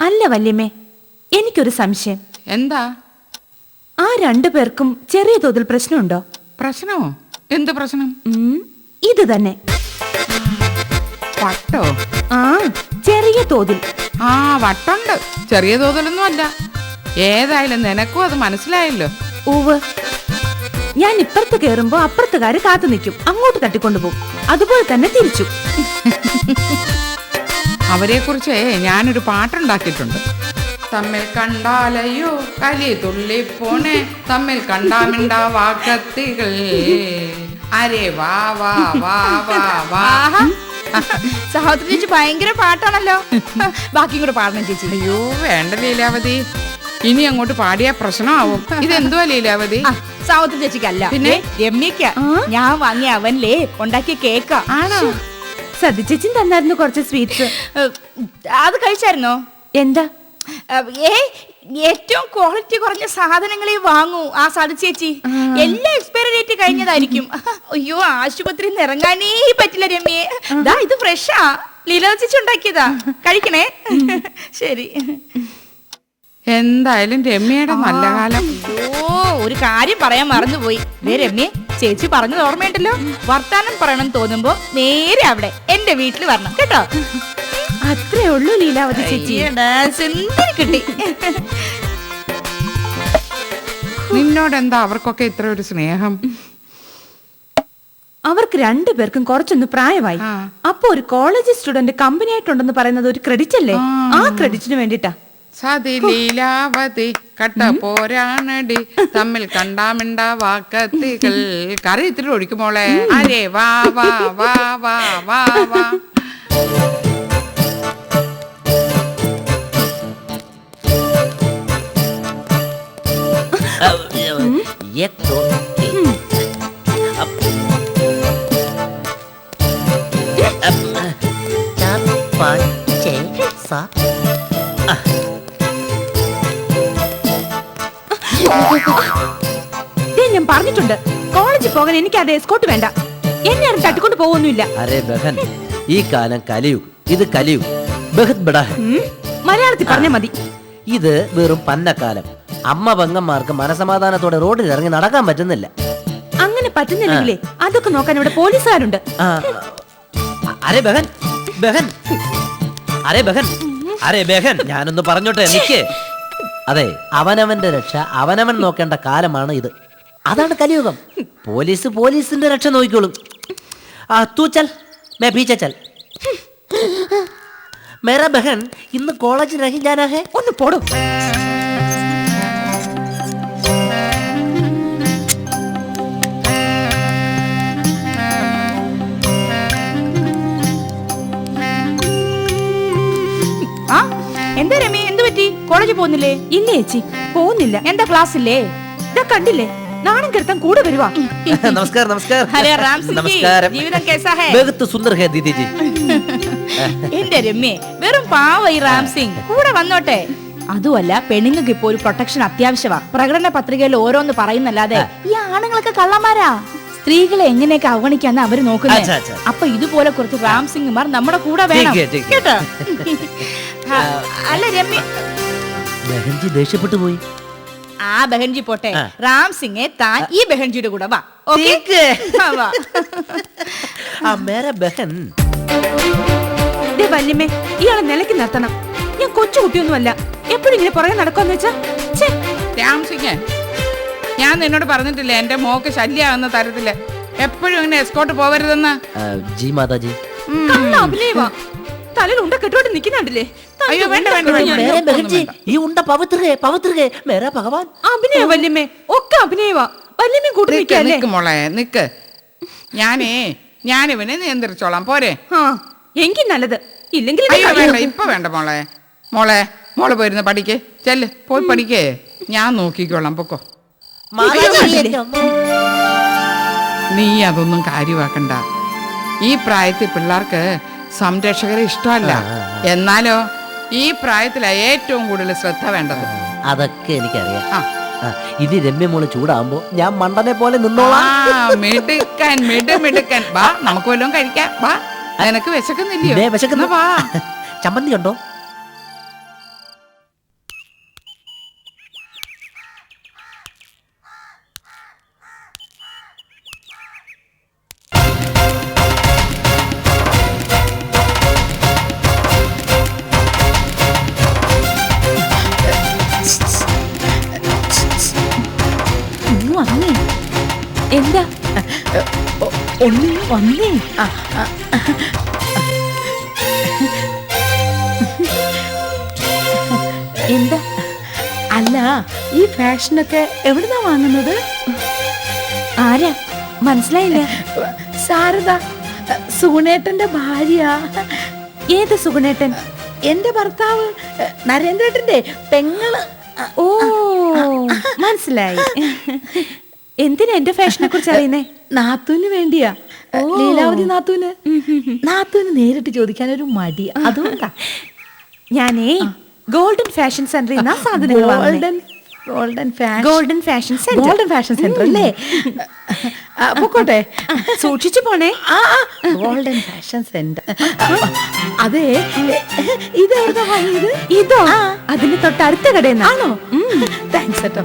അല്ല വല്യമ്മേ എനിക്കൊരു സംശയം. എന്താ? ആ രണ്ടു പേർക്കും ചെറിയ തോതിൽ പ്രശ്നമുണ്ടോ? പ്രശ്നമോ? എന്ത് പ്രശ്നം? ഉം, ഇത് തന്നെ. വട്ടോ? ആ ചെറിയ തോതിൽ. ആ വട്ടുണ്ട്. ചെറിയ തോതിലൊന്നും അല്ല. ഏതായാലും നിനക്കും അത് മനസ്സിലായല്ലോ. ഊവ് ഞാൻ ഇപ്പുറത്ത് കയറുമ്പോ അപ്പുറത്തുകാര് കാത്തു നിൽക്കും. അങ്ങോട്ട് തട്ടിക്കൊണ്ടുപോകും. അതുപോലെ തന്നെ തിരിച്ചു. അവരെ കുറിച്ച് ഞാനൊരു പാട്ടുണ്ടാക്കിയിട്ടുണ്ട്. തമ്മിൽ കണ്ടാലയോ കലി തുള്ളിപ്പോണേ. തമ്മിൽ കണ്ടാമിണ്ട വാക്കത്തികൾ. അരേ വാ വാ വാ വാ വാ. സഹോദരി ചേച്ചി ഭയങ്കര പാട്ടാണല്ലോ. ബാക്കിയും കൂടെ പാടണം ചേച്ചി. അയ്യോ വേണ്ട ലീലാവതി. ഇനി അങ്ങോട്ട് പാടിയ പ്രശ്നമാവും. ഇതെന്തുവാ ലീലാവതി? സഹോദരി ചേച്ചിക്കല്ല. പിന്നെ? രമ്യക്ക ഞാൻ വാങ്ങിയ അവനിലേ ഉണ്ടാക്കിയ കേക്കാ. ആണോ? സതിച്ചേച്ചൻ തന്നായിരുന്നു കുറച്ച് സ്വീറ്റ്സ്. അത് കഴിച്ചായിരുന്നോ? എന്താ? ഏറ്റവും ക്വാളിറ്റി കുറഞ്ഞ സാധനങ്ങളെ വാങ്ങൂ ആ സാധു ചേച്ചി. എല്ലാം എക്സ്പയറി ഡേറ്റ് കഴിഞ്ഞതായിരിക്കും. അയ്യോ ആശുപത്രിയിൽ നിന്ന് ഇറങ്ങാനേ പറ്റില്ല രമ്യേ. ദാ ഇത് ഫ്രഷാ. ലീല ചേച്ചി ഉണ്ടാക്കിയതാ. കഴിക്കണേ. ശരി. എന്തായാലും രമ്യയുടെ നല്ല കാലം. ഓ ഒരു കാര്യം പറയാൻ മറന്നുപോയി. ദേ രമ്യ ചേച്ചി പറഞ്ഞത് ഓർമ്മയുണ്ടല്ലോ? വർത്താനം പറയണം തോന്നുമ്പോ നേരെ അവിടെ. എന്റെ വീട്ടിൽ വരണം കേട്ടോ? അത്രേ ഉള്ളൂ ലീലാവതി ചേച്ചി. അയ്യടാ, സുന്ദരി കിട്ടി. നിന്നോട് എന്താ അവർക്കൊക്കെ ഇത്ര ഒരു സ്നേഹം? അവർക്ക് രണ്ടുപേർക്കും കുറച്ചൊന്ന് പ്രായമായി. അപ്പൊ ഒരു കോളേജ് സ്റ്റുഡന്റ് കമ്പനി ആയിട്ടുണ്ടെന്ന് പറയുന്നത് ഒരു ക്രെഡിറ്റ് അല്ലേ? ആ. ക്രെഡിറ്റിന് വേണ്ടിട്ടാ സതി ലീലാവതി കട്ട പോരാണടി തമ്മിൽ കണ്ടാമിണ്ട വാക്കത്തികൾ കറി ഇത്തിരി ഒഴിക്കുമോളെ അരേ വാ വാ വാ വാ വാ വാ എത്തോ ചാപ്പാ ചേ സാ ഞാൻ പറഞ്ഞിട്ടുണ്ട്. കോളേജിൽ പോകാൻ എനിക്ക് അത് എസ്കോട്ട് വേണ്ട. എന്നെ ആരും തട്ടിക്കൊണ്ട് പോകുന്നില്ല ഈ കാലം കലിയുഗ് ഇത് കലിയുഗ് ബഹത് മലയാളത്തിൽ പറഞ്ഞാൽ മതി. ഇത് വെറും പന്നക്കാലം. അമ്മ പെങ്ങന്മാർക്ക് മനസമാധാനത്തോടെ റോഡിൽ ഇറങ്ങി നടക്കാൻ പറ്റുന്നില്ല. അങ്ങനെ പറ്റുന്നില്ലെങ്കിലേ അതൊക്കെ നോക്കാൻ ഇവിടെ പോലീസുകാരുണ്ട്. അരേ ബഹൻ ബഹൻ. അരേ ബഹൻ അരേ ബഹൻ ഞാനൊന്ന് പറഞ്ഞോട്ടെ നിക്കേ. അതെ അവനവന്റെ രക്ഷ അവനവൻ നോക്കേണ്ട കാലമാണ് ഇത്. അതാണ് കലിയുഗം. പോലീസ് പോലീസിന്റെ രക്ഷ നോക്കിക്കോളും. ആ തൂ ചൽ. മേ ഭീച്ചൽ ചൽ. മേരാ ബഹൻ ഇന്ന് കോളേജിൽ രഹി ഒന്ന് പോടും. പോകുന്നില്ലേ? ഇല്ല ചേച്ചി? പോകുന്നില്ല. എന്താ ക്ലാസ് ഇല്ലേ? ഇതാ കണ്ടില്ലേ? നാണം കീർത്തം കൂടെ വരുവാ. നമസ്കാരം നമസ്കാരം. എന്റെ രമ്യേ വെറും പാവ ഈ കൂടെ വന്നോട്ടെ. അതുമല്ല പെണ്ണുങ്ങൾക്ക് ഇപ്പൊ ഒരു പ്രൊട്ടക്ഷൻ അത്യാവശ്യമാ പ്രകടന പത്രികയിൽ ഓരോന്ന് പറയുന്നല്ലാതെ ഈ ആണുങ്ങളൊക്കെ കള്ളന്മാരാ. സ്ത്രീകളെ എങ്ങനെയൊക്കെ അവഗണിക്കാന്ന് അവർ നോക്കുന്നത് അപ്പൊ ഇതുപോലെ കുറച്ച് റാംസിംഗ്മാർ നമ്മുടെ കൂടെ വേണം. കേട്ടോ? അല്ല രമ്യ ബഹൻജി ദേഷ്യപ്പെട്ടു പോയി. ആ ബഹൻജി പോട്ടെ. റാം സിംഗെ താൻ ഈ ബഹൻജിയുടെ കൂടെ വാ വല്യമ്മേ ഇയാളെ നിലയ്ക്ക് നിർത്തണം. ഞാൻ കൊച്ചു കുട്ടിയൊന്നുമല്ല. എപ്പോഴും ഇങ്ങനെ പുറകെ നടക്കുമെന്ന് വെച്ചാ രാം സിംഗ് ഞാൻ നിന്നോട് പറഞ്ഞിട്ടില്ല എന്റെ മോക്ക് ശല്യാവുന്ന തരത്തിൽ എപ്പോഴും ഇങ്ങനെ എസ്കോട്ട് പോവരുതെന്ന്? ജി മാതാജി. തലയിൽ ഉണ്ട അയ്യോ വേണ്ട വേണ്ട മേരെ ബഹൻജി വേണ്ട. ഈ ഉണ്ട പവിത്ര ഹേ പവിത്ര ഹേ മേര ഭഗവാൻ അഭിനയ വല്യമ്മേ ഒക്കെ അഭിനയവാ. വല്യമ്മയും കൂട്ടി നിക്ക് നിൽക്കല്ലേ നിക്ക് മോളെ നിക്ക്. ഞാനേ ഞാനിവനെ നിയന്ത്രിച്ചോളാം പോരെ. ആ എങ്കിൽ നല്ലത്. ഇല്ലെങ്കിൽ ഇത് അയ്യോ കളയും. വേണ്ട ഇപ്പൊ വേണ്ട മോളെ. മോളെ മോൾ പോയിരുന്ന് പഠിക്കേ. ചെല്ല് പോയി പഠിക്കേ. ഞാൻ നോക്കിക്കോളാം പൊക്കോ. മാതാജി എന്റെ അമ്മ. നീ അതൊന്നും കാര്യമാക്കണ്ട. ഈ പ്രായത്തിൽ പിള്ളേർക്ക് സംരക്ഷകരെ ഇഷ്ടമല്ല. എന്നാലോ ഈ പ്രായത്തിലാ ഏറ്റവും കൂടുതൽ ശ്രദ്ധ വേണ്ടത്. അതൊക്കെ എനിക്കറിയാം. ആ. ഇത് രമ്യമോൾ ചൂടാകുമ്പോ ഞാൻ മണ്ടനെ പോലെ നിന്നോളാം. മിടുക്കൻ മിടു മിടുക്കൻ. വാ നമുക്ക് വല്ലതും കഴിക്കാം. വാ. നിനക്ക് വിശക്കുന്നില്ലയോ? ദേ, വിശക്കുന്നു. വാ. ചമ്മന്തി ഉണ്ടോ എന്താ? ഒന്ന് വന്നേ. എന്താ? അല്ല ഈ ഫാഷനൊക്കെ എവിടുന്നാ വാങ്ങുന്നത്? ആരാ? മനസ്സിലായില്ല. സാരദ സുഗുണേട്ടന്റെ ഭാര്യ. ഏത് സുഗുണേട്ടൻ? എന്റെ ഭർത്താവ് നരേന്ദ്രേട്ടന്റെ പെങ്ങൾ. ഓ മനസ്സിലായി. എന്തിനാ എന്റെ ഫാഷനെ കുറിച്ച് അറിയുന്നേ? നാത്തൂന് വേണ്ടിയാ. ലീലാവതി നാത്തൂന്. നാത്തൂന് നേരിട്ട് ചോദിക്കാൻ ഒരു മടി അതുകൊണ്ടാ. ഞാനേ ഗോൾഡൻ ഫാഷൻ സെന്ററിൽ നിന്നാ സാധനങ്ങൾ golden golden fashion golden fashion centre golden fashion centre അല്ലേ? പൊക്കോട്ടെ. സൂക്ഷിച്ചു പോണേ. ഗോൾഡൻ ഫാഷൻ സെന്റർ അതെ. ഇത് എവിടുന്നാ വാങ്ങിയത്? ഇതോ? അതിന് തൊട്ട് അടുത്ത കടയിൽ താങ്ക്സ് കേട്ടോ